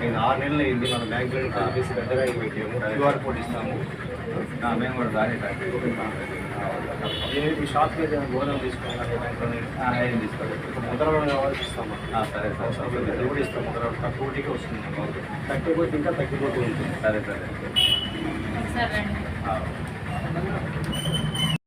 నేను ఆరు నెలలు అయింది. మన బ్యాంక్ ఆఫీస్ పెద్దగా పెట్టాము క్యూఆర్ కోడ్ ఇస్తాము. మేము కూడా దాని మీ షాప్కి అయితే గోదాం తీసుకున్నాను బ్యాంక్లోనే ఏం తీసుకోలేదు. ముద్ర కూడా కావాలి ఇస్తాము. సరే సార్. సార్ ఇది కూడా ఇస్తాం ముద్ర తక్కువటికి వస్తుంది. తగ్గిపోతే ఇంకా తగ్గిపోతూ ఉంటుంది. సరే సరే. ఆ.